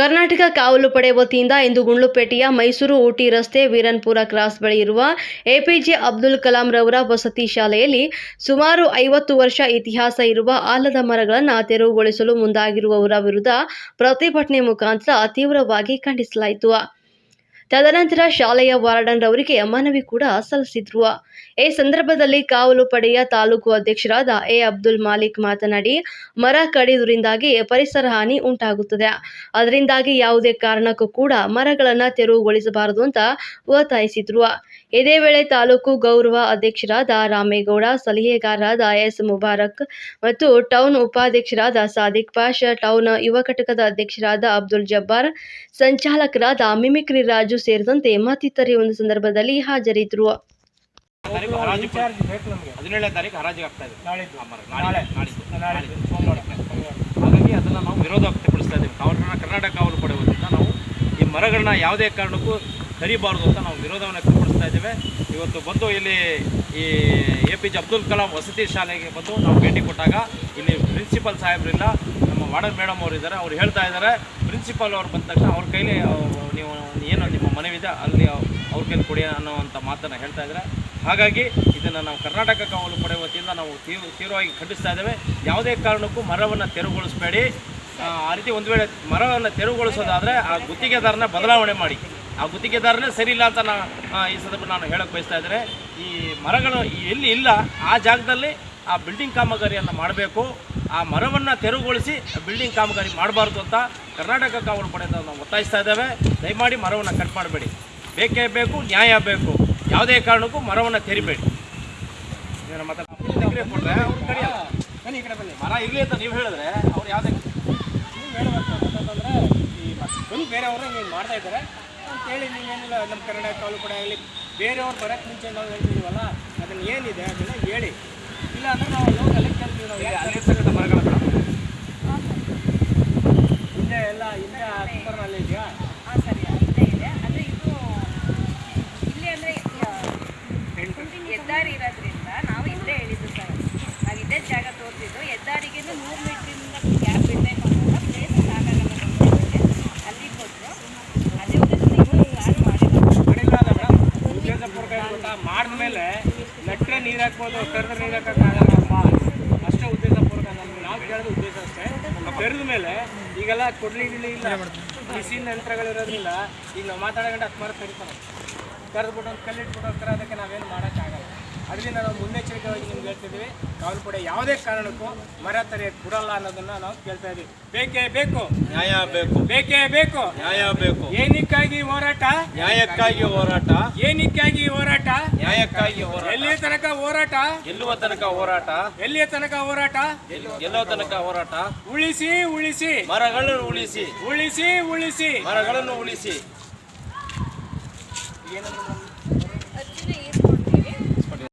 ಕರ್ನಾಟಕ ಕಾವಲು ಪಡೆ ವತಿಯಿಂದ ಇಂದು ಗುಂಡ್ಲುಪೇಟೆಯ ಮೈಸೂರು ಊಟಿ ರಸ್ತೆ ವೀರನ್ಪುರ ಕ್ರಾಸ್ ಬಳಿ ಇರುವ ಎಪಿಜೆ ಅಬ್ದುಲ್ ಕಲಾಂ ರವರ ವಸತಿ ಶಾಲೆಯಲ್ಲಿ ಸುಮಾರು ಐವತ್ತು ವರ್ಷ ಇತಿಹಾಸ ಇರುವ ಆಲದ ಮರಗಳನ್ನು ತೆರವುಗೊಳಿಸಲು ಮುಂದಾಗಿರುವವರ ವಿರುದ್ಧ ಪ್ರತಿಭಟನೆ ಮುಖಾಂತರ ತೀವ್ರವಾಗಿ ಖಂಡಿಸಲಾಯಿತು. ತದನಂತರ ಶಾಲೆಯ ವಾರ್ಡನ್ ರವರಿಗೆ ಮನವಿ ಕೂಡ ಸಲ್ಲಿಸಿದ್ರು. ಈ ಸಂದರ್ಭದಲ್ಲಿ ಕಾವಲು ಪಡೆಯ ತಾಲೂಕು ಅಧ್ಯಕ್ಷರಾದ ಎ. ಅಬ್ದುಲ್ ಮಾಲಿಕ್ ಮಾತನಾಡಿ, ಮರ ಕಡಿಯುವುದರಿಂದಾಗಿ ಪರಿಸರ ಹಾನಿ ಉಂಟಾಗುತ್ತದೆ. ಅದರಿಂದಾಗಿ ಯಾವುದೇ ಕಾರಣಕ್ಕೂ ಕೂಡ ಮರಗಳನ್ನು ತೆರವುಗೊಳಿಸಬಾರದು ಅಂತ ಒತ್ತಾಯಿಸಿದ್ರು. ಇದೇ ವೇಳೆ ತಾಲೂಕು ಗೌರವ ಅಧ್ಯಕ್ಷರಾದ ರಾಮೇಗೌಡ, ಸಲಹೆಗಾರರಾದ ಎಸ್. ಮುಬಾರಕ್ ಮತ್ತು ಟೌನ್ ಉಪಾಧ್ಯಕ್ಷರಾದ ಸಾದಿಕ್ ಪಾಷ, ಟೌನ್ ಯುವ ಘಟಕದ ಅಧ್ಯಕ್ಷರಾದ ಅಬ್ದುಲ್ ಜಬ್ಬಾರ್, ಸಂಚಾಲಕರಾದ ಮಿಮಿಕ್ರಿ ರಾಜು ಸೇರಿದಂತೆ ಮತ್ತಿತರೆ ಒಂದು ಸಂದರ್ಭದಲ್ಲಿ ಹಾಜರಿದ್ದರು ಹದಿನೇಳನೇ ತಾರೀಕು ಹರಾಜಿಗೆ ಆಗ್ತಾ ಇದೆ. ಹಾಗಾಗಿ ಅದನ್ನು ನಾವು ವಿರೋಧ ವ್ಯಕ್ತಪಡಿಸ್ತಾ ಇದ್ದೀವಿ. ಕರ್ನಾಟಕ ಕಾವಲು ಪಡೆ ವತಿಯಿಂದ ನಾವು ಈ ಮರಗಳನ್ನ ಯಾವುದೇ ಕಾರಣಕ್ಕೂ ಕರಿಬಾರದು ಅಂತ ನಾವು ವಿರೋಧವನ್ನು ವ್ಯಕ್ತಪಡಿಸ್ತಾ ಇದ್ದೇವೆ. ಇವತ್ತು ಬಂದು ಇಲ್ಲಿ ಈ A P J Abdul Kalam ವಸತಿ ಶಾಲೆಗೆ ಬಂದು ನಾವು ಭೇಟಿ ಕೊಟ್ಟಾಗ ಇಲ್ಲಿ ಪ್ರಿನ್ಸಿಪಲ್ ಸಾಹೇಬ್ರಿಲ್ಲ ವಾರ್ಡನ್ ಮೇಡಮ್ ಅವರು ಇದ್ದಾರೆ ಅವ್ರು ಹೇಳ್ತಾ ಇದ್ದಾರೆ ಪ್ರಿನ್ಸಿಪಾಲ್ ಅವ್ರು ಬಂದ ತಕ್ಷಣ ಅವ್ರ ಕೈಲಿ ನೀವು ಏನು ನಿಮ್ಮ ಮನವಿದೆ, ಅಲ್ಲಿ ಅವ್ರ ಕೈಲಿ ಕೊಡಿ ಅನ್ನೋವಂಥ ಮಾತನ್ನು ಹೇಳ್ತಾ ಇದ್ದಾರೆ ಹಾಗಾಗಿ ಇದನ್ನು ನಾವು ಕರ್ನಾಟಕ ಕಾವಲು ಪಡೆ ವತಿಯಿಂದ ನಾವು ತೀವ್ರ, ತೀವ್ರವಾಗಿ ಖಂಡಿಸ್ತಾ ಇದ್ದೇವೆ. ಯಾವುದೇ ಕಾರಣಕ್ಕೂ ಮರವನ್ನು ತೆರವುಗೊಳಿಸಬೇಡಿ. ಆ ರೀತಿ ಒಂದು ವೇಳೆ ಮರವನ್ನು ತೆರವುಗೊಳಿಸೋದಾದರೆ ಆ ಗುತ್ತಿಗೆದಾರನ ಬದಲಾವಣೆ ಮಾಡಿ. ಆ ಗುತ್ತಿಗೆದಾರನೇ ಸರಿ ಇಲ್ಲ ಅಂತ ನಾ ಈ ಸಂದರ್ಭ ನಾನು ಹೇಳಕ್ಕೆ ಬಯಸ್ತಾ ಇದ್ದೇನೆ ಈ ಮರಗಳು ಎಲ್ಲಿ ಇಲ್ಲ ಆ ಜಾಗದಲ್ಲಿ ಆ ಬಿಲ್ಡಿಂಗ್ ಕಾಮಗಾರಿಯನ್ನು ಮಾಡಬೇಕು. ಆ ಮರವನ್ನು ತೆರವುಗೊಳಿಸಿ ಬಿಲ್ಡಿಂಗ್ ಕಾಮಗಾರಿ ಮಾಡಬಾರ್ದು ಅಂತ ಕರ್ನಾಟಕ ಕಾವಲು ಪಡೆಯಿಂದ ನಾವು ಒತ್ತಾಯಿಸ್ತಾ ಇದ್ದೇವೆ. ದಯಮಾಡಿ ಮರವನ್ನು ಕಟ್ ಮಾಡಬೇಡಿ. ಬೇಕೇ ಬೇಕು ನ್ಯಾಯ ಬೇಕು. ಯಾವುದೇ ಕಾರಣಕ್ಕೂ ಮರವನ್ನು ತೆರಿಬೇಡಿ. ಕೊಟ್ರೆ ಅವ್ರು ಕಡಿಯಲ್ಲ. ಮರ ಇರಲಿ ಅಂತ ನೀವು ಹೇಳಿದ್ರೆ ಅವ್ರು ಯಾವುದೇ ನೀವು ಹೇಳ್ಬೇಕು ಅಂತಂದರೆ ಈ ಬಂದು ಬೇರೆಯವರು ಮಾಡ್ತಾ ಇದ್ದಾರೆ. ಅಂತೇಳಿ ನೀವೇನಿಲ್ಲ ನಮ್ಮ ಕನ್ನಡ ಕಾಲು ಕೂಡ ಆಗಲಿ ಬೇರೆಯವ್ರು ಬರೋಕ್ಕೆ ಮುಂಚೆ ನಾವು ಹೇಳ್ತಿದ್ದೀವಲ್ಲ ಅದನ್ನು ಏನಿದೆ ಅದನ್ನು ಹೇಳಿ. ಇಲ್ಲ ಅಂದರೆ ನಾವು ಲೋಕಲ್ಲಿ ಕೇಳ್ತೀವಿ ನಾವು. ಅಲ್ಲಿರ್ತಕ್ಕಂಥ ಮರಗಳ ಹಿಂದೆ ಎಲ್ಲ ಹಿಂದೆ ಕುಂಬರ್ನಲ್ಲಿ ಇದೆಯಾ? ಹಾಂ ಸರಿ ಇದೆ. ಅಂದರೆ ಇದು ಇಲ್ಲಿ ಅಂದರೆ ಹೆದ್ದಾರಿ ಇರೋದ್ರಿಂದ ನಾವು ಇಲ್ಲೇ ಹೇಳಿದ್ದು ಸರ್ ನಾವು ಇದೇ ಜಾಗ ತೋರಿಸಿದ್ದು ಹೆದ್ದಾರಿಗೆ ನೂರು ಮೀಟ್ರಿಂದ ಗ್ಯಾಪ್ ಬಿಡಬೇಕು ಅನ್ನೋ ಪ್ಲೇಸ್ ಸಾಕಾಗಲ್ಲ ನಮ್ಗೆ. ಅಲ್ಲಿಗೆ ಕೊಟ್ಟರು ಅದೇ ಉದ್ದೇಶದಿಂದ ಇವರು ಯಾರು ಮಾಡಿಲ್ಲ ಮಾಡಿಲ್ಲ ಅಲ್ಲ ಮೇಡಮ್ ಉದ್ದೇಶಪೂರ್ವಕ ಏನು ಗೊತ್ತಾ ಮಾಡಿದ್ಮೇಲೆ ನೆಟ್ಟರೆ ನೀರು ಹಾಕ್ಬೋದು ಕರೆದ್ರೆ ನೀರು ಹಾಕೋಕ್ಕಾಗಲ್ಲಪ್ಪ ಅಷ್ಟೇ ಉದ್ದೇಶಪೂರ್ವಕ ನಮ್ಗೆ. ನಾವು ಕೇಳೋದು ಉದ್ದೇಶ ಅಷ್ಟೇ. ಕರೆದ ಮೇಲೆ ಈಗೆಲ್ಲ ಕೊಡ್ಲಿ ಗಿಡ್ಲಿ ಇಲ್ಲ. ಮಿಷಿನ್ ಯಂತ್ರಗಳಿರೋದ್ರಿಂದ ಈಗ ನಾವು ಮಾತಾಡೋಗಂಟ ಹತ್ತು ಮರ ಕರಿತಾರೆ. ಕರೆದ್ಬಿಟ್ಟು ಒಂದು ಕಲ್ಲಿಟ್ಬಿಟ್ಟು ಹೋಗ್ತಾರೆ ಅದಕ್ಕೆ ನಾವೇನು ಮಾಡೋಕ್ಕಾಗಲ್ಲ ಅದರಿಂದ ನಾವು ಮುನ್ನೆಚ್ಚರಿಕೆಯಾಗಿ ನಿಮ್ಗೆ ಹೇಳ್ತಿದ್ದೀವಿ. ಕಾವಲು ಕೂಡ ಯಾವುದೇ ಕಾರಣಕ್ಕೂ ಮರ ತೆರೆಯಕ್ಕೆ ಬಿಡಲ್ಲ ಅನ್ನೋದನ್ನ ನಾವು ಕೇಳ್ತಾ ಇದ್ದೀವಿ ಬೇಕೇ ಬೇಕು. ನ್ಯಾಯ ಬೇಕು. ಬೇಕೇ ಬೇಕು. ನ್ಯಾಯ ಬೇಕು. ಏನಕ್ಕಾಗಿ ಹೋರಾಟ? ನ್ಯಾಯಕ್ಕಾಗಿ ಹೋರಾಟ. ಏನಕ್ಕಾಗಿ ಹೋರಾಟ? ನ್ಯಾಯಕ್ಕಾಗಿ ಹೋರಾಟ. ಎಲ್ಲಿಯ ತನಕ ಹೋರಾಟ? ಎಲ್ಲುವ ತನಕ ಹೋರಾಟ. ಎಲ್ಲಿಯ ತನಕ ಹೋರಾಟ? ಎಲ್ಲೋ ತನಕ ಹೋರಾಟ. ಉಳಿಸಿ ಉಳಿಸಿ. ಮರಗಳನ್ನು ಉಳಿಸಿ. ಉಳಿಸಿ ಉಳಿಸಿ. ಮರಗಳನ್ನು ಉಳಿಸಿ. ಏನಂದ್ರೆ